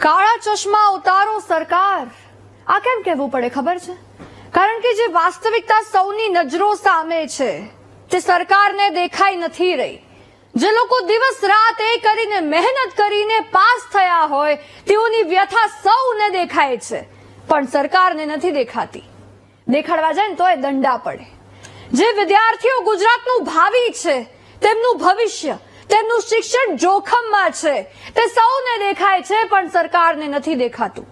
કાળા ચશ્મા ઉતારો સરકાર. આ કેમ કહેવું પડે ખબર છે? કારણ કે જે વાસ્તવિકતા સૌની નજરો સામે છે, તે સરકારને દેખાઈ નથી રહી. જે લોકો દિવસ રાત એ કરીને મહેનત કરીને પાસ થયા હોય, તેઓની વ્યથા સૌને દેખાય છે, પણ સરકારને નથી દેખાતી. દેખાડવા જાય ને તો એ દંડા પડે. જે વિદ્યાર્થીઓ ગુજરાતનું ભાવિ છે, તેમનું ભવિષ્ય તેમનું શિક્ષણ જોખમમાં છે. તે સૌને દેખાય છે, પણ સરકારને નથી દેખાતું.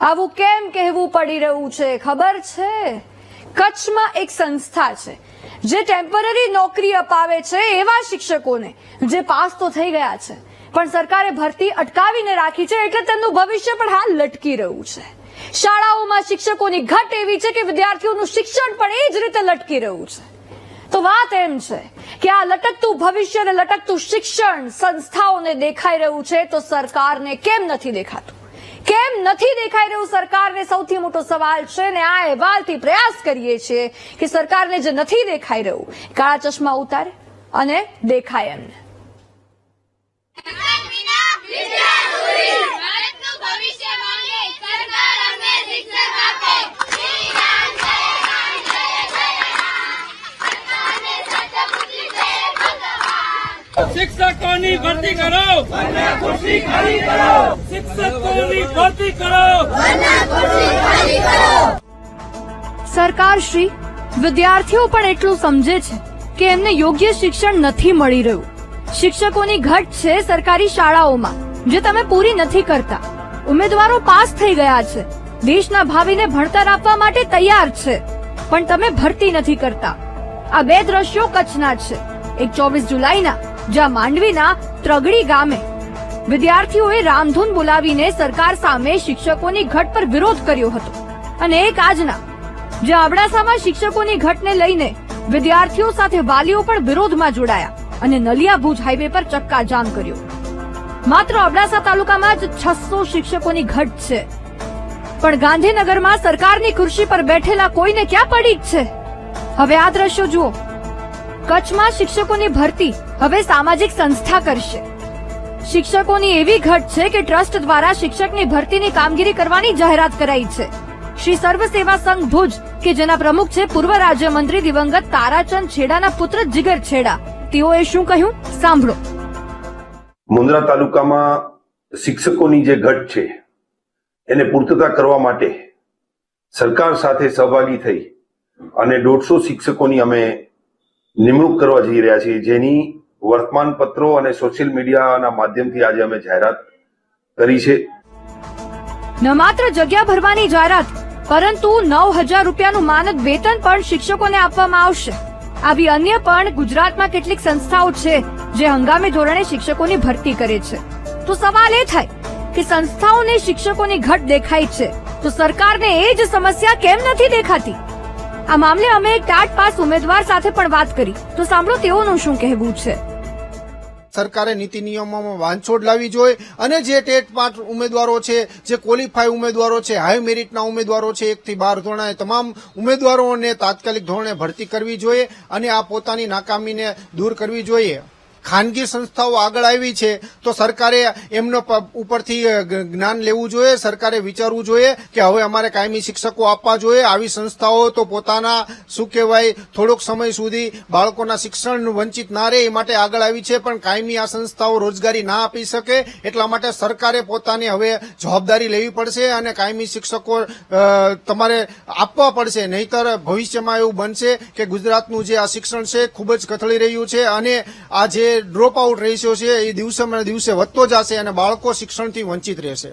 આવું કેમ કહેવું પડી રહ્યું છે, ખબર છે? કચ્છમાં એક સંસ્થા છે, જે ટેમ્પરરી નોકરી અપાવે છે એવા શિક્ષકોને, જે પાસ તો થઈ ગયા છે, પણ સરકારે ભરતી અટકાવીને રાખી છે એટલે તેમનું ભવિષ્ય પણ હાલ લટકી રહ્યું છે. શાળાઓમાં શિક્ષકોની ઘટ એવી છે કે વિદ્યાર્થીઓનું શિક્ષણ પણ એ જ રીતે લટકી રહ્યું છે. તો વાત એમ છે કે આ લટકતું ભવિષ્ય અને લટકતું શિક્ષણ સંસ્થાઓને દેખાઈ રહ્યું છે, તો સરકારને કેમ નથી દેખાતું? કેમ નથી દેખાઈ રહ્યું સરકારને? સૌથી મોટો સવાલ છે ને આ અહેવાલથી પ્રયાસ કરીએ છીએ કે સરકારને જે નથી દેખાઈ રહ્યું, કાળા ચશ્મા ઉતારે અને દેખાય એમને. શિક્ષકોની ભરતી કરો. શિક્ષકોની ભરતી કરો. સરકાર શ્રી, વિદ્યાર્થીઓ પણ એટલું સમજે છે કે એમને યોગ્ય શિક્ષણ નથી મળી રહ્યું. શિક્ષકોની ઘટ છે સરકારી શાળાઓમાં, જે તમે પૂરી નથી કરતા. ઉમેદવારો પાસ થઈ ગયા છે. દેશના ભાવિને ભણતર આપવા માટે તૈયાર છે. પણ તમે ભરતી નથી કરતા. આ બે દ્રશ્યો કચ્છના છે. એક ચોવીસ જુલાઈના જ્યાં માંડવીના ત્રગડી ગામે વિદ્યાર્થીઓએ રામધૂન બોલાવીને સરકાર સામે શિક્ષકોની ઘટ પર વિરોધ કર્યો હતો. અને એક આજના, જ્યાં અબડાસામાં શિક્ષકોની ઘટને લઈને વિદ્યાર્થીઓ સાથે વાલીઓ પણ વિરોધમાં જોડાયા અને નલિયા ભુજ હાઈવે પર ચક્કાજામ કર્યો. માત્ર અબડાસા તાલુકામાં જ છસો શિક્ષકોની ઘટ છે. પણ ગાંધીનગરમાં સરકારની ખુરશી પર બેઠેલા કોઈને ક્યાં પડી જ છે? હવે આ દ્રશ્યો જુઓ. કચ્છમાં શિક્ષકોની ભરતી હવે સામાજિક સંસ્થા કરશે. શિક્ષકોની એવી ઘટ છે કે ટ્રસ્ટ દ્વારા શિક્ષકની ભરતીની કામગીરી કરવાની જાહેરાત કરાઈ છે. શ્રી સર્વ સેવા સંઘ ભુજ, કે જેના પ્રમુખ છે પૂર્વ રાજ્યમંત્રી દિવંગત તારાચંદ છેડાના પુત્ર જીગર છેડા. તેઓએ શું કહ્યું? સાંભળો. મુન્દ્રા તાલુકામાં શિક્ષકોની જે ઘટ છે, એને પૂર્તતા કરવા માટે સરકાર સાથે સહભાગી થઈ અને દોઢસો શિક્ષકોની અમે નિમણૂક કરવા જઈ રહ્યા છીએ. જેની વર્તમાન પત્રો અને સોશિયલ મીડિયાના માધ્યમથી આજે અમે જાહેરાત કરી છે. ન માત્ર જગ્યા ભરવાની જાહેરાત, પરંતુ નવ હજાર રૂપિયાનું માનદ વેતન પણ શિક્ષકોને આપવામાં આવશે. આવી અન્ય પણ ગુજરાતમાં કેટલીક સંસ્થાઓ છે, જે હંગામી ધોરણે શિક્ષકોની ભરતી કરે છે. તો સવાલ એ થાય કે સંસ્થાઓને શિક્ષકોની ઘટ દેખાય છે, તો સરકારને એ જ સમસ્યા કેમ નથી દેખાતી? આ મામલે અમે એક ટાટ પાસ ઉમેદવાર સાથે પણ વાત કરી. તો સાંભળો તેઓનું શું કહેવું છે. સરકારે નીતિ નિયમોમાં વાંછોડ લાવવી જોઈએ અને જે ટેટ પાંચ ઉમેદવારો છે, જે ક્વોલિફાય ઉમેદવારો છે, હાઈ મેરિટના ઉમેદવારો છે એકથી બાર ધોરણે તમામ ઉમેદવારોને તાત્કાલિક ધોરણે ભરતી કરવી જોઈએ અને આ પોતાની નાકામીને દૂર કરવી જોઈએ. ખાનગી સંસ્થાઓ આગળ આવી છે, તો સરકારે એમનો ઉપરથી જ્ઞાન લેવું જોઈએ, સરકારે વિચારવું જોઈએ કે હવે અમારે કાયમી શિક્ષકો આપવા જોઈએ, આવી સંસ્થાઓ તો પોતાના, શું કહેવાય, થોડોક સમય સુધી બાળકોના શિક્ષણ વંચિત ના રહે એ માટે આગળ આવી છે, પણ કાયમી આ સંસ્થાઓ રોજગારી ના આપી શકે, એટલા માટે સરકારે પોતાની હવે જવાબદારી લેવી પડશે અને કાયમી શિક્ષકો તમારે આપવા પડશે, નહીતર ભવિષ્યમાં એવું બનશે કે ગુજરાતનું જે આ શિક્ષણ છે, ખૂબ જ કથળી રહ્યું છે અને આ જે ડ્રોપ આઉટ રેશિયો છે, એ દિવસે દિવસે વધતો જશે અને બાળકો શિક્ષણથી વંચિત રહેશે.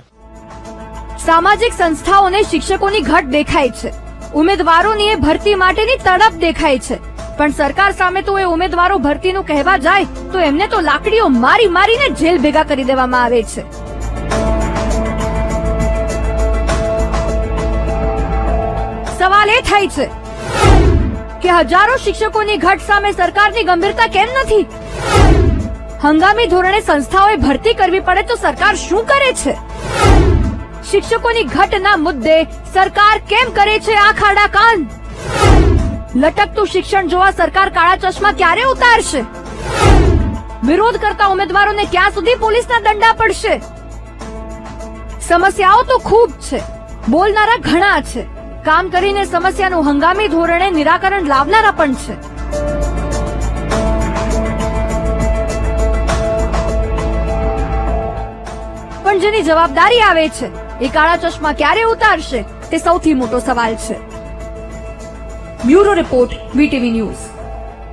સામાજિક સંસ્થાઓને શિક્ષકોની ઘટ દેખાય છે. ઉમેદવારોની એ ભરતી માટેની તડપ દેખાય છે. પણ સરકાર સામે તો એ ઉમેદવારો ભરતીનું કહેવા જાય, તો એમને તો લાકડીઓ મારી મારીને જેલ ભેગા કરી દેવામાં આવે છે. સવાલ એ થાય છે કે હજારો શિક્ષકોની ઘટ સામે સરકારની ગંભીરતા કેમ નથી? હંગામી ધોરણે સંસ્થાઓએ ભરતી કરવી પડે તો સરકાર શું કરે છે? શિક્ષકોની ઘટના મુદ્દે સરકાર કેમ કરે છે આ ખાડા કાન લટકતું શિક્ષણ જોવા સરકાર કાળા ચશ્મા ક્યારે ઉતારશે? વિરોધ કરતા ઉમેદવારોને ક્યાં સુધી પોલીસના દંડા પડશે? સમસ્યાઓ તો ખૂબ છે, બોલનારા ઘણા છે. કામ કરીને સમસ્યાનું હંગામી ધોરણે નિરાકરણ લાવનારા પણ છે. પણ જવાબદારી આવે છે. એ કાળા ચશ્મા ક્યારે ઉતારશે? તે સૌથી મોટો સવાલ છે. Bureau report, VTV news.